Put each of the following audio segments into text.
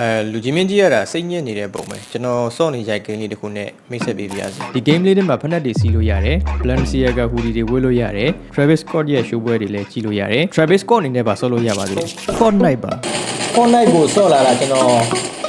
အဲလူကြီးမင်းကြီးရတာစိတ်ညစ်နေတဲ့ပုံပဲကျွန်တော်စော့နေရိုက်ဂိမ်းလေးတစ်ခုနဲ့မိတ်ဆက်ပေးပါရစေဒီ game လေးထဲမှာဖက်နက်တွေစီးလို့ရတယ် Balenciaga hoodie တွေဝတ်လို့ရတယ် Travis Scott ရဲ့ show ပွဲတွေလည်းကြည့်လို့ရတယ် Travis Scott အနေနဲ့ပါဆော့လို့ရပါသေးတယ် Fortnite ပါ Fortnite ကိုဆော့လာတာကျွန်တော်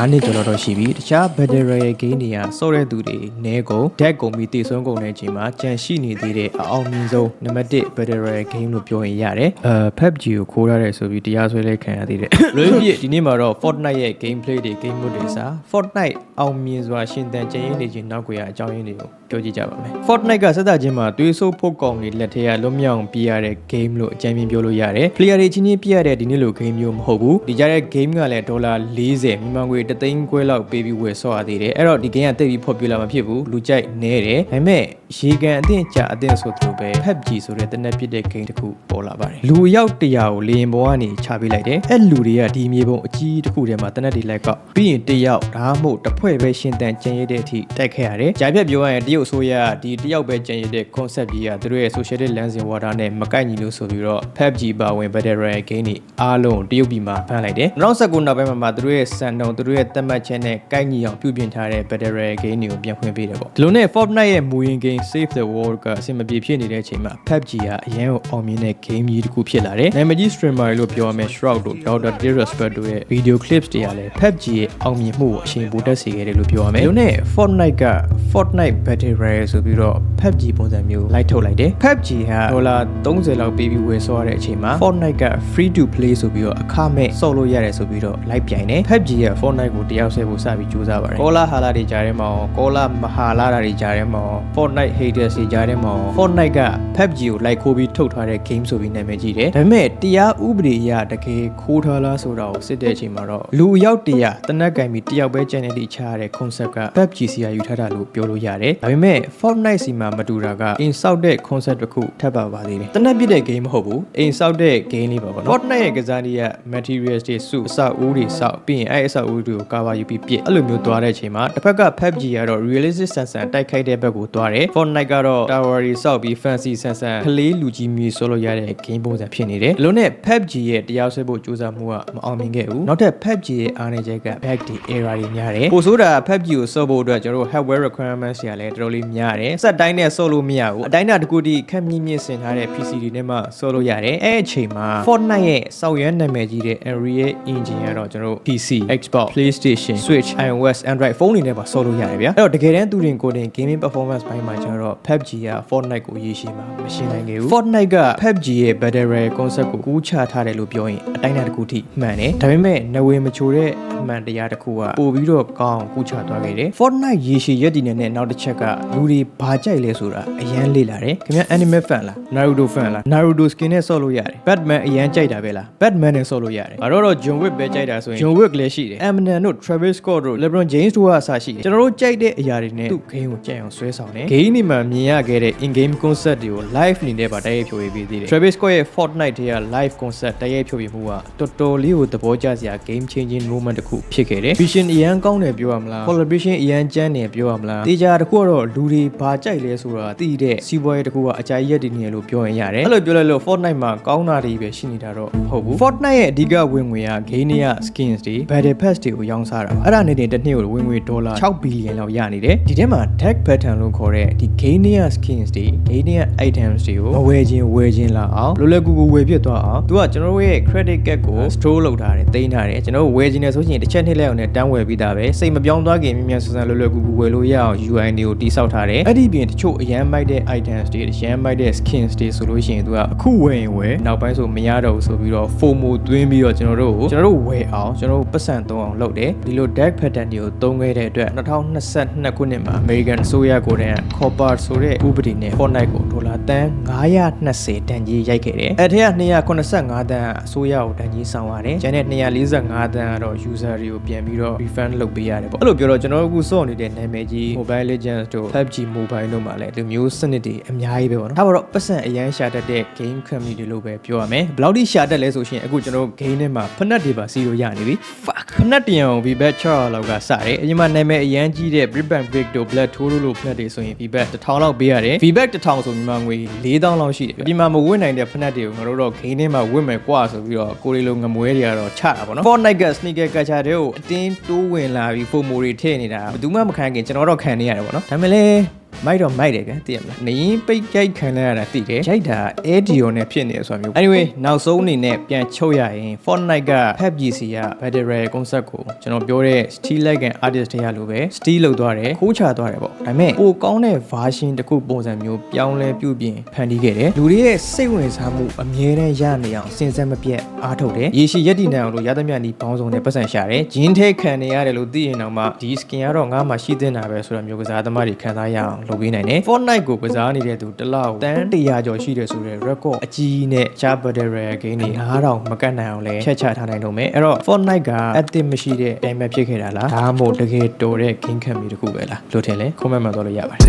ငါးနှစ်ကျော်တော့ရှိပြီတခြား battle royale game တွေကစော့တဲ့သူတွေနဲကုန် deck ကုန်ပြီးတည်ဆုံးကုန်တဲ့အချိန်မှာကြံရှိနေသေးတဲ့အအောင်မြင်ဆုံးနံပါတ်1 battle royale game လို့ပြောရင်ရတယ်အဲ PUBG ကိုခိုးရတယ်ဆိုပြီးတရားစွဲလဲခံရသေးတယ်လွေးပြည့်ဒီနေ့မှာတော့ Fortnite ရဲ့ gameplay တွေ game mode တွေစာ Fortnite အောင်မြင်စွာရှင်သန်ကျင်းရင်းနေခြင်းနောက်ကွယ်အကြောင်းရင်းတွေကိုပြောကြည့်ကြပါမယ် Fortnite ကစသချင်းမှာသွေးဆိုးဖို့ကောင်တွေလက်ထက်ကလွတ်မြောက်ပြရတဲ့ game လို့အကြမ်းဖျင်းပြောလို့ရတယ် player တွေချင်းချင်းပြရတဲ့ဒီနေ့လို game မျိုးမဟုတ်ဘူးဒီကြတဲ့ game ကလည်းဒေါ်လာ40မြန်မာငွေ3သိန်းခွဲလောက်ပေးပြီးဝယ်ဆော့ရသေးတယ်အဲ့တော့ဒီ game ကတိတ်ပြီး popular မဖြစ်ဘူးလူကြိုက်နဲတယ်ဒါပေမဲ့ရေကန်အသင့်ကြအသင့်ဆိုသလိုပဲ PUBG ဆိုတဲ့တနက်ပြစ်တဲ့ game တစ်ခုပေါ်လာပါတယ်လူအယောက်100ကိုလေရင်ပေါ်ကနေချပေးလိုက်တယ်အဲ့လူတွေကဒီမြေပုံအကြီးတစ်ခုထဲမှာတနက်တွေလိုက်ကောက်ပြီးရင်တစ်ယောက်ဒါမှမဟုတ်တစ်ဖွဲ့ပဲရှင်တန်ကျန်ရတဲ့အထိတိုက်ခဲ့ရတယ်ဂျာပြက်ပြောရရင်တရုတ်ဆိုရဒီတစ်ယောက်ပဲကျန်ရတဲ့ concept ကြီးကသူတို့ရဲ့ social lens in water နဲ့မကိုက်ညီလို့ဆိုပြီးတော့ PUBG ပါဝင် battle royale game တွေအားလုံးတရုတ်ပြည်မှာဖမ်းလိုက်တယ်2019နောက်ပိုင်းမှာမှသူတို့ရဲ့စံနှုန်းသူတို့ရဲ့သတ်မှတ်ချက်နဲ့ကိုက်ညီအောင်ပြုပြင်ထားတဲ့ battle royale game တွေကိုပြန်ဖွင့်ပေးတယ်ပေါ့ဒီလိုနဲ့ Fortnite ရဲ့မူရင်း game Save the World ကအဆင်မပြေဖြစ်နေတဲ့အချိန်မှာ PUBG ကအရန်ကိုအောင်မြင်တဲ့ game ကြီးတစ်ခုဖြစ်လာတယ်နာမည်ကြီး streamer တွေလို့ပြောရမယ် Shroud တို့ Dr. Disrespect တို့ရဲ့ video clips တွေကလည်း PUBG ရဲ့အောင်မြင်မှုကိုအရှိန်ပိုတက်စေခဲ့တယ်လို့ပြောရမယ်ဒီလိုနဲ့ Fortnite က Fortnite Battle Royale ဆိုပြီးတော့ PUBG ပုံစံမျိုးလိုက်ထုတ်လိုက်တယ် PUBG ကဒေါ်လာ30လောက်ပေးပြီးဝယ်ဆော့ရတဲ့အချိန်မှာ Fortnite က free to play ဆိုပြီးတော့အခမဲ့ဆော့လို့ရတယ်ဆိုပြီးတော့လိုက်ပြိုင်တယ် PUBG ရဲ့ Fortnite ကိုတယောက်ဆဲဖို့စပြီးကြိုးစားပါတယ်ကောလာဟာလာတွေကြားထဲမှာရောကောလာမဟာလာတာတွေကြားထဲမှာရော Fortnite haters တွေကြားထဲမှာရော Fortnite က PUBG ကိုလိုက်ခိုးပြီးထုတ်ထားတဲ့ game ဆိုပြီးနာမည်ကြီးတယ်ဒါပေမဲ့တရားဥပဒေအရတကယ်ခိုးထားလားဆိုတာကိုစစ်တဲ့အချိန်မှာတော့လူအယောက်တရာတနက်ကင်ပြီးတယောက်ပဲ channel တိချရတဲ့ concept က PUBG စီယာယူထားတာလို့ပြောလို့ရတယ်ဒါပေမဲ့ Fortnite စီမှာမတူတာက insult တဲ့ concept တစ်ခုထပ်ပါပါသေးတယ်တနက်ပြစ်တဲ့ game မဟုတ်ဘူး insult တဲ့ game လေးပါပေါ့နော် Fortnite ရဲ့ကစားနည်းက materials တွေစုအဆောက်အဦတွေစောက်ပြီးရင်အဲ့အဆောက်အဦတွေကို cover ယူပြီးပြစ်အဲ့လိုမျိုးသွားတဲ့အချိန်မှာတစ်ဖက်က PUBG ကတော့ realistic ဆန်ဆန်တိုက်ခိုက်တဲ့ဘက်ကိုသွားတယ် Fortnite ကတော့ tower တွေစောက်ပြီး fancy ဆန်ဆန်ကလေးလူကြီးမျိုးဆိုလို့ရတဲ့ game ပုံစံဖြစ်နေတယ်။လုံးနဲ့ PUBG ရဲ့တရားစွဲဖို့ကြိုးစားမှုကမအောင်မြင်ခဲ့ဘူး။နောက်ထပ် PUBG ရဲ့အားနည်းချက်က bug တွေ error တွေများတယ်။ပိုဆိုတာ PUBG ကိုစော့ဖို့အတွက်ကျွန်တော်တို့ hardware requirements တွေကလည်းတော်တော်လေးများတယ်။စက်တိုင်းနဲ့စော့လို့မရဘူး။အတိုင်းတာတစ်ခုတည်းခက်မြင့်မြင့်ဆင်ထားတဲ့ PC တွေနဲ့မှစော့လို့ရတယ်။အဲ့အချိန်မှာ Fortnite ရဲ့စောက်ရွမ်းနာမည်ကြီးတဲ့ Unreal Engine ကတော့ကျွန်တော်တို့ PC, Xbox, PlayStation, Switch, iOS, Android ဖုန်းတွေနဲ့ပါစော့လို့ရတယ်ဗျာ။အဲ့တော့တကယ်တမ်းသူတင်ကိုယ်တင် gaming performance ဘိုင်းမှာကျွန်တော်တို့ PUBG က Fortnite ကိုရေးရှိမှာမရှင်းနိုင်ခဲ့ဘူး Fortnite က PUBG ရဲ့ Battle Royale concept ကိုကူးချထားတယ်လို့ပြောရင်အတိုင်းအတာတစ်ခုထိမှန်တယ်ဒါပေမဲ့နဝေမချိုတဲ့အမှန်တရားတစ်ခုကပို့ပြီးတော့ကောင်းအောင်ကူးချသွားခဲ့တယ် Fortnite ရေရှည်ရက်တည်နေတဲ့နောက်တစ်ချက်ကလူတွေဘာကြိုက်လဲဆိုတာအရန်လေ့လာတယ်ခင်ဗျ anime fan လား Naruto fan လား Naruto skin နဲ့ဆော့လို့ရတယ် Batman အရန်ကြိုက်တာပဲလား Batman နဲ့ဆော့လို့ရတယ်ဘာတော့တော့ John Wick ပဲကြိုက်တာဆိုရင် John Wick လည်းရှိတယ် Eminem တို့ Travis Scott တို့ LeBron James တို့ကအစားရှိတယ်ကျွန်တော်တို့ကြိုက်တဲ့အရာတွေနဲ့သူ့ game ကိုကြိုက်အောင်ဆွဲဆောင်တယ် game တွေမှာမြင်ရခဲ့တဲ့ in game concept တွေကို live အနေနဲ့ပါတိုက်ရိုက်ဖြိုပေးသေးတယ် Travis Scott ရဲ့ Fortnite ထဲက live concept တိုက်ရိုက်ဖြိုပြမှုကတော်တော်လေးကိုသဘောကျစရာ game changing moment တစ်ခုဖြစ်ခဲ့တယ် vision အရန်ကောင်းတယ်ပြောရမလား collaboration အရန်ကျန်းတယ်ပြောရမလားတေချာတစ်ခုကတော့လူတွေဘာကြိုက်လဲဆိုတာသိတဲ့စီးပွားရေးတစ်ခုကအကြိုက်ရက်တည်နေလို့ပြောရင်ရတယ်အဲ့လိုပြောလိုက်လို့ Fortnite မှာကောင်းတာတွေပဲရှိနေတာတော့မဟုတ်ဘူး Fortnite ရဲ့အဓိကဝင်ငွေက game တွေက skins တွေ battle pass တွေကိုရောင်းစားတာပါအဲ့ဒါနဲ့တင်တစ်နှစ်ကိုဝင်ငွေဒေါ်လာ6ဘီလီယံလောက်ရနေတယ်ဒီထဲမှာ tag pattern လို့ခေါ်တဲ့ဒီ game တွေက skins တွေ game တွေက items တွေကိုမဝယ်ခြင်းဝယ်ခြင်းလာအောင်လွယ်လွယ်ကူကူဝယ်ဖြစ်သွားအောင်သူကကျွန်တော်တို့ရဲ့ credit card ကို store လုပ်ထားတယ်တင်ထားတယ်ကျွန်တော်တို့ဝယ်ခြင်းနဲ့ဆိုရင်တစ်ချက်နှစ်လက်အောင်နဲ့တန်းဝယ်ပြီးသားပဲစိတ်မပြောင်းသွားခင်မြင်မြန်ဆန်ဆန်လွယ်လွယ်ကူကူဝယ်လို့ရအောင် UI တွေကိုတိစောက်ထားတယ်အဲ့ဒီပြင်တချို့အရန်မိုက်တဲ့ items တွေအရန်မိုက်တဲ့ skins တွေဆိုလို့ရှိရင်သူကအခုဝယ်ရင်ဝယ်နောက်ပိုင်းဆိုမရတော့ဘူးဆိုပြီးတော့ FOMO သွင်းပြီးတော့ကျွန်တော်တို့ကိုကျွန်တော်တို့ဝယ်အောင်ကျွန်တော်တို့ပတ်စံသုံးအောင်လုပ်တယ်ဒီလို deck pattern တွေကိုသုံးခဲ့တဲ့အတွက်2022ခုနှစ်မှာ American အစိုးရကိုယ်တိုင်က Copper ဆိုတဲ့ဥပဒေနဲ့ Fortnite ကိုဒေါ်လာတန်း920တန်ကြီးရိုက်ခဲ့တယ်အဲ့ထက်က285တန်းအစိုးရကိုတန်ကြီးဆောင်ရတယ်ကျန်တဲ့245တန်းကတော့ user တွေကိုပြန်ပြီးတော့ refund လုပ်ပေးရတယ်ပေါ့အဲ့လိုပြောတော့ကျွန်တော်တို့အခုစောင့်နေတဲ့နာမည်ကြီး Mobile Legends တို့ PUBG Mobile တို့မှာလည်းဒီမျိုးစနစ်တွေအများကြီးပဲပေါ့နော်ဒါပါတော့ပတ်စံအရန်ရှာတတ်တဲ့ game community လို့ပဲပြောရမယ်ဘယ်လောက်ထိရှာတတ်လဲဆိုရှင်အခုကျွန်တော်တို့ game ထဲမှာဖနက်တွေပါစီလို့ရနေပြီ fuck ဖနက်တရံပြင်အောင် VBAT 600လောက်ကစတယ်အရင်မှနာမည်အရန်ကြီးတဲ့ Brisbane Break တို့ Black Tour တို့လိုဖက်တွေဆိုရင် VBAT 1000လောက်ပေးရတယ် VBAT 1000ဆိုမြန်မာငွေ4000လောက်ရှိတယ်အပြင်မှာမဝတ်နိုင်တဲ့ဖက်တွေကိုငါတို့တော့ဂိမ်းထဲမှာဝတ်မယ်ကွာဆိုပြီးတော့ကိုရီလိုငမွဲတွေကတော့ချတာပေါ့နော် Fortnite က sneaker culture တွေကိုအတင်းတိုးဝင်လာပြီး FOMO တွေထည့်နေတာဘယ်သူမှမခံခင်ကျွန်တော်တော့ခံနေရတယ်ပေါ့နော်ဒါပေမဲ့လည်း မိုက်တော့မိုက်တယ်ကွသိရမလားနေရင်ပိတ်ကြိုက်ခံရတာသိတယ်ရိုက်တာ audio နဲ့ဖြစ်နေဆိုတာမျိုး anyway နောက်ဆုံးအနေနဲ့ပြန်ချုပ်ရရင် Fortnite က PUBG က Battle Royale concept ကိုကျွန်တော်ပြောတဲ့ Steel Like an Artist တွေကလိုပဲ Steel လောက်သွားတယ်ခိုးချသွားတယ်ပေါ့ဒါပေမဲ့ပိုကောင်းတဲ့ version တစ်ခုပုံစံမျိုးပြောင်းလဲပြုပြင်ဖန်တီးခဲ့တယ်လူတွေရဲ့စိတ်ဝင်စားမှုအမြဲတမ်းရနေအောင်စဉ်ဆက်မပြတ်အားထုတ်တယ်ရေရှည်ရက်တည်နိုင်အောင်လို့ရသမျှဒီပေါင်းစုံနဲ့ပတ်စံရှာတယ်ဂျင်းထဲခံနေရတယ်လို့သိရင်တော့မှဒီ skin ကတော့ငါမှရှိသင့်တာပဲဆိုတော့မျိုးကစားသမားတွေခံစားရအောင်လုပ်ပေးနိုင်တယ် Fortnite ကိုကစားနေတဲ့သူတစ်လောက်တန်း100ကျော်ရှိတယ်ဆိုတဲ့ record အကြီးနဲ့ Char Battle Royale game တွေ9000မကတ်နိုင်အောင်လဲဖြတ်ချထားနိုင်တော့မယ်အဲ့တော့ Fortnite က active မရှိတဲ့အတိုင်းပဲဖြစ်ခဲ့တာလားဒါမှမဟုတ်တကယ်တော်တဲ့ game ခံပြီးတစ်ခုပဲလားလို့ထင်လဲ comment မှာသွားလို့ရပါတယ်